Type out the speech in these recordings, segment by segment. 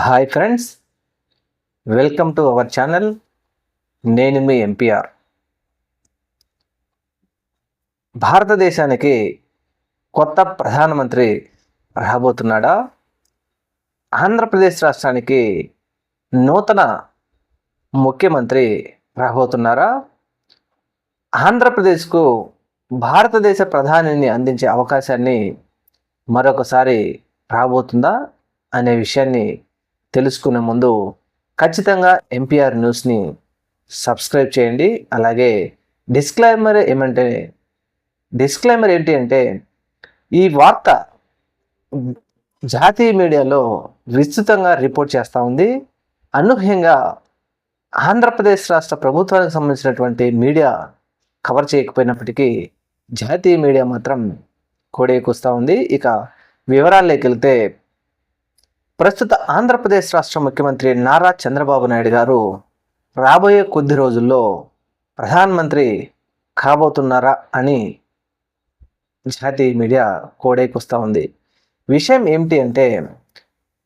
Hi friends welcome to our channel. నేను మీ MPR భారతదేశానికి కొత్త ప్రధానమంత్రి రాబోతున్నాడా? ఆంధ్రప్రదేశ్ రాష్ట్రానికి నూతన ముఖ్యమంత్రి రాబోతున్నారా? ఆంధ్రప్రదేశ్కు భారతదేశ ప్రధానిని అందించే అవకాశాన్ని మరొకసారి రాబోతుందా? అనే విషయాన్ని తెలుసుకునే ముందు ఖచ్చితంగా ఎంపీఆర్ న్యూస్ని సబ్స్క్రైబ్ చేయండి. అలాగే డిస్క్లైమర్ ఏమంటే డిస్క్లైమర్ ఏంటి అంటే ఈ వార్త జాతీయ మీడియాలో విస్తృతంగా రిపోర్ట్ చేస్తూ ఉంది. అనూహ్యంగా ఆంధ్రప్రదేశ్ రాష్ట్ర ప్రభుత్వానికి సంబంధించినటువంటి మీడియా కవర్ చేయకపోయినప్పటికీ జాతీయ మీడియా మాత్రం కోడేకొస్తూ ఉంది. ఇక వివరాల్లోకి వెళ్తే ప్రస్తుత ఆంధ్రప్రదేశ్ రాష్ట్ర ముఖ్యమంత్రి నారా చంద్రబాబు నాయుడు గారు రాబోయే కొద్ది రోజుల్లో ప్రధానమంత్రి కాబోతున్నారా అని జాతీయ మీడియా కోడైకొస్తూ ఉంది. విషయం ఏమిటి అంటే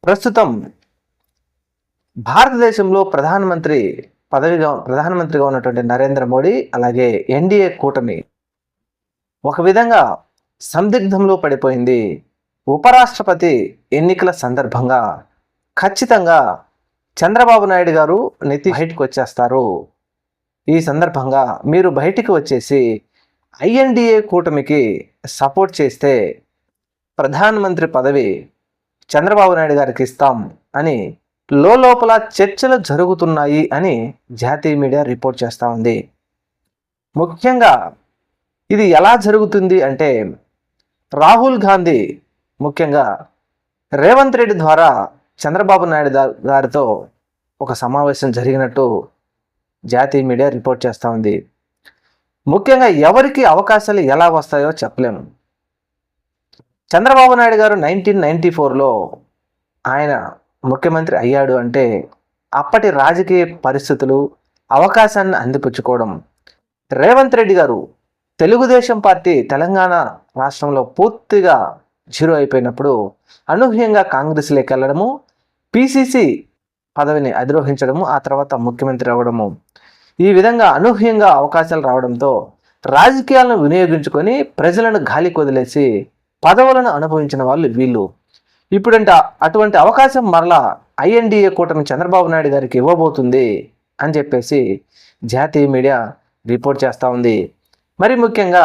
ప్రస్తుతం భారతదేశంలో ప్రధానమంత్రి పదవిగా ప్రధానమంత్రిగా ఉన్నటువంటి నరేంద్ర మోడీ అలాగే ఎన్డీఏ కూటమి ఒక విధంగా సందిగ్ధంలో పడిపోయింది. ఉపరాష్ట్రపతి ఎన్నికల సందర్భంగా ఖచ్చితంగా చంద్రబాబు నాయుడు గారు నెత్తి బయటకు వచ్చేస్తారు. ఈ సందర్భంగా మీరు బయటికి వచ్చేసి ఐఎన్డిఏ కూటమికి సపోర్ట్ చేస్తే ప్రధానమంత్రి పదవి చంద్రబాబు నాయుడు గారికి ఇస్తాం అని లోపల చర్చలు జరుగుతున్నాయి అని జాతీయ మీడియా రిపోర్ట్ చేస్తూ ఉంది. ముఖ్యంగా ఇది ఎలా జరుగుతుంది అంటే రాహుల్ గాంధీ ముఖ్యంగా రేవంత్ రెడ్డి ద్వారా చంద్రబాబు నాయుడు గారితో ఒక సమావేశం జరిగినట్టు జాతీయ మీడియా రిపోర్ట్ చేస్తూ ఉంది. ముఖ్యంగా ఎవరికి అవకాశాలు ఎలా వస్తాయో చెప్పలేము. చంద్రబాబు నాయుడు గారు నైన్టీన్ నైన్టీ ఫోర్లో ఆయన ముఖ్యమంత్రి అయ్యాడు అంటే అప్పటి రాజకీయ పరిస్థితులు అవకాశాన్ని అందిపుచ్చుకోవడం రేవంత్ రెడ్డి గారు తెలుగుదేశం పార్టీ తెలంగాణ రాష్ట్రంలో పూర్తిగా జీరో అయిపోయినప్పుడు అనూహ్యంగా కాంగ్రెస్లోకి వెళ్ళడము పిసిసి పదవిని అధిరోహించడము ఆ తర్వాత ముఖ్యమంత్రి అవ్వడము. ఈ విధంగా అనూహ్యంగా అవకాశాలు రావడంతో రాజకీయాలను వినియోగించుకొని ప్రజలను గాలి కొదిలేసి పదవులను అనుభవించిన వాళ్ళు వీళ్ళు. ఇప్పుడంటే అటువంటి అవకాశం మరలా ఐఎన్డిఏ కూటమి చంద్రబాబు నాయుడు గారికి ఇవ్వబోతుంది అని చెప్పేసి జాతీయ మీడియా రిపోర్ట్ చేస్తూ ఉంది. మరి ముఖ్యంగా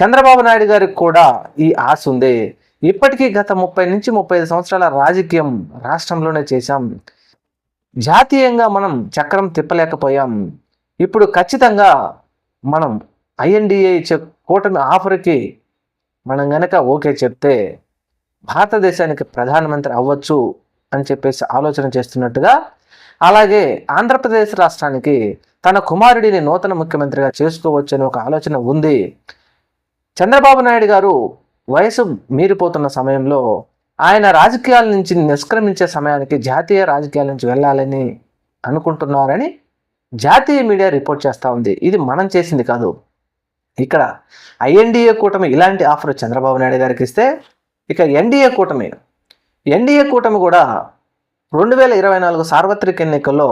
చంద్రబాబు నాయుడు గారికి కూడా ఈ ఆశ ఉంది. ఇప్పటికీ గత ముప్పై నుంచి ముప్పై ఐదు సంవత్సరాల రాజకీయం రాష్ట్రంలోనే చేశాం. జాతీయంగా మనం చక్రం తిప్పలేకపోయాం. ఇప్పుడు ఖచ్చితంగా మనం ఐఎన్డిఏ ఇచ్చే కూటమి ఆఫర్కి మనం గనక ఓకే చెప్తే భారతదేశానికి ప్రధానమంత్రి అవ్వచ్చు అని చెప్పేసి ఆలోచన చేస్తున్నట్టుగా అలాగే ఆంధ్రప్రదేశ్ రాష్ట్రానికి తన కుమారుడిని నూతన ముఖ్యమంత్రిగా చేసుకోవచ్చు అనే ఒక ఆలోచన ఉంది. చంద్రబాబు నాయుడు గారు వయసు మీరిపోతున్న సమయంలో ఆయన రాజకీయాల నుంచి నిష్క్రమించే సమయానికి జాతీయ రాజకీయాల నుంచి వెళ్ళాలని అనుకుంటున్నారని జాతీయ మీడియా రిపోర్ట్ చేస్తూ ఉంది. ఇది మనం చేసింది కాదు. ఇక్కడ ఐఎన్డీఏ కూటమి ఇలాంటి ఆఫర్ చంద్రబాబు నాయుడు గారికి ఇస్తే ఇక ఎన్డీఏ కూటమి ఎన్డీఏ కూటమి కూడా రెండు వేల ఇరవై నాలుగు సార్వత్రిక ఎన్నికల్లో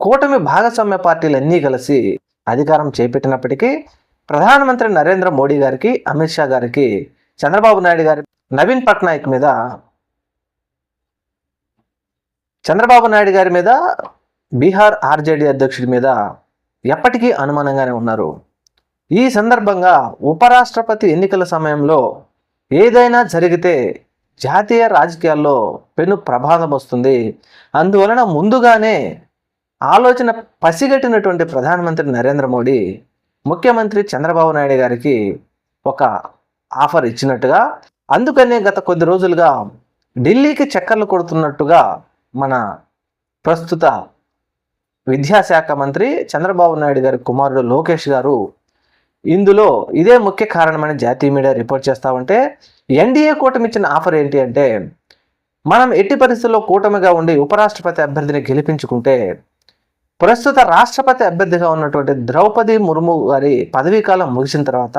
కూటమి భాగస్వామ్య పార్టీలు అన్నీ కలిసి అధికారం చేపట్టినప్పటికీ ప్రధానమంత్రి నరేంద్ర మోడీ గారికి అమిత్ షా గారికి చంద్రబాబు నాయుడు గారి నవీన్ పట్నాయక్ మీద చంద్రబాబు నాయుడు గారి మీద బీహార్ ఆర్జేడీ అధ్యక్షుడి మీద ఎప్పటికీ అనుమానంగానే ఉన్నారు. ఈ సందర్భంగా ఉపరాష్ట్రపతి ఎన్నికల సమయంలో ఏదైనా జరిగితే జాతీయ రాజకీయాల్లో పెను ప్రభావం వస్తుంది. అందువలన ముందుగానే ఆలోచన పసిగట్టినటువంటి ప్రధానమంత్రి నరేంద్ర మోడీ ముఖ్యమంత్రి చంద్రబాబు నాయుడు గారికి ఒక ఆఫర్ ఇచ్చినట్టుగా అందుకనే గత కొద్ది రోజులుగా ఢిల్లీకి చక్కర్లు కొడుతున్నట్టుగా మన ప్రస్తుత విద్యాశాఖ మంత్రి చంద్రబాబు నాయుడు గారి కుమారుడు లోకేష్ గారు ఇందులో ఇదే ముఖ్య కారణమని జాతీయ మీడియా రిపోర్ట్ చేస్తా ఉంటే ఎన్డీఏ కూటమి ఇచ్చిన ఆఫర్ ఏంటి అంటే మనం ఎట్టి పరిస్థితుల్లో కూటమిగా ఉండి ఉపరాష్ట్రపతి అభ్యర్థిని గెలిపించుకుంటే ప్రస్తుత రాష్ట్రపతి అభ్యర్థిగా ఉన్నటువంటి ద్రౌపది ముర్ము గారి పదవీకాలం ముగిసిన తర్వాత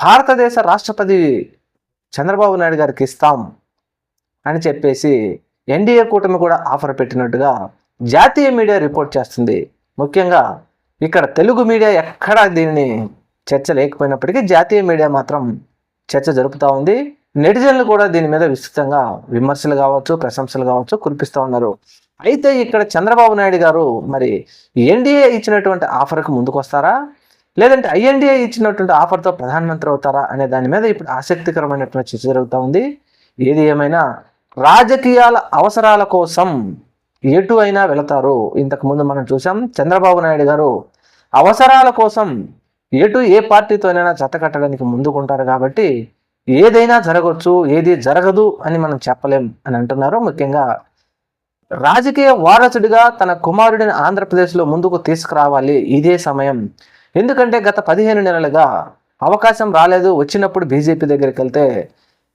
భారతదేశ రాష్ట్రపతి చంద్రబాబు నాయుడు గారికి ఇస్తాం అని చెప్పేసి ఎన్డీఏ కూటమి కూడా ఆఫర్ పెట్టినట్టుగా జాతీయ మీడియా రిపోర్ట్ చేస్తుంది. ముఖ్యంగా ఇక్కడ తెలుగు మీడియా ఎక్కడా దీనిని చర్చ లేకపోయినప్పటికీ జాతీయ మీడియా మాత్రం చర్చ జరుపుతూ ఉంది. నెటిజన్లు కూడా దీని మీద విస్తృతంగా విమర్శలు కావచ్చు ప్రశంసలు కావచ్చు కురిపిస్తూ ఉన్నారు. అయితే ఇక్కడ చంద్రబాబు నాయుడు గారు మరి ఎన్డీఏ ఇచ్చినటువంటి ఆఫర్కి ముందుకు వస్తారా లేదంటే ఐఎన్డీఏ ఇచ్చినటువంటి ఆఫర్తో ప్రధానమంత్రి అవుతారా అనే దాని మీద ఇప్పుడు ఆసక్తికరమైనటువంటి చర్చ జరుగుతూ ఉంది. ఏది ఏమైనా రాజకీయాల అవసరాల కోసం ఎటు అయినా వెళతారు. ఇంతకుముందు మనం చూసాం చంద్రబాబు నాయుడు గారు అవసరాల కోసం ఎటు ఏ పార్టీతోనైనా జతకట్టడానికి ముందుకుంటారు కాబట్టి ఏదైనా జరగవచ్చు ఏది జరగదు అని మనం చెప్పలేం అని అంటున్నారు. ముఖ్యంగా రాజకీయ వారసుడిగా తన కుమారుడిని ఆంధ్రప్రదేశ్లో ముందుకు తీసుకురావాలి ఇదే సమయం. ఎందుకంటే గత పదిహేను నెలలుగా అవకాశం రాలేదు. వచ్చినప్పుడు బీజేపీ దగ్గరికి వెళ్తే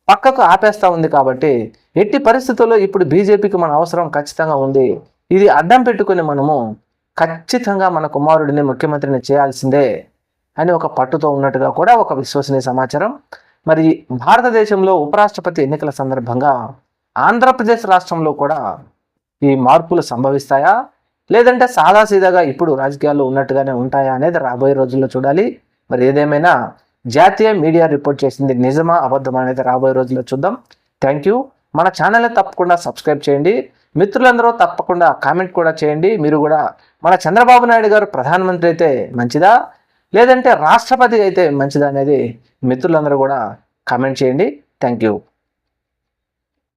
పక్కకు ఆపేస్తా ఉంది కాబట్టి ఎట్టి పరిస్థితుల్లో ఇప్పుడు బీజేపీకి మన అవసరం ఖచ్చితంగా ఉంది. ఇది అడ్డం పెట్టుకుని మనము ఖచ్చితంగా మన కుమారుడిని ముఖ్యమంత్రిని చేయాల్సిందే అని ఒక పట్టుతో ఉన్నట్టుగా కూడా ఒక విశ్వసనీయ సమాచారం మరి భారతదేశంలో ఉపరాష్ట్రపతి ఎన్నికల సందర్భంగా ఆంధ్రప్రదేశ్ రాష్ట్రంలో కూడా ఈ మార్పులు సంభవిస్తాయా? లేదంటే సాదాసీదాగా ఇప్పుడు రాజకీయాల్లో ఉన్నట్టుగానే ఉంటాయా అనేది రాబోయే రోజుల్లో చూడాలి. మరి ఏదేమైనా జాతీయ మీడియా రిపోర్ట్ చేసింది నిజమా అబద్ధమా అనేది రాబోయే రోజుల్లో చూద్దాం. Thank you. మన ఛానల్ని తప్పకుండా సబ్స్క్రైబ్ చేయండి. మిత్రులందరూ తప్పకుండా కామెంట్ కూడా చేయండి. మీరు కూడా మన చంద్రబాబు నాయుడు గారు ప్రధానమంత్రి అయితే మంచిదా? లేదంటే రాష్ట్రపతి అయితే మంచిదనేది మిత్రులందరూ కూడా కామెంట్ చేయండి. Thank you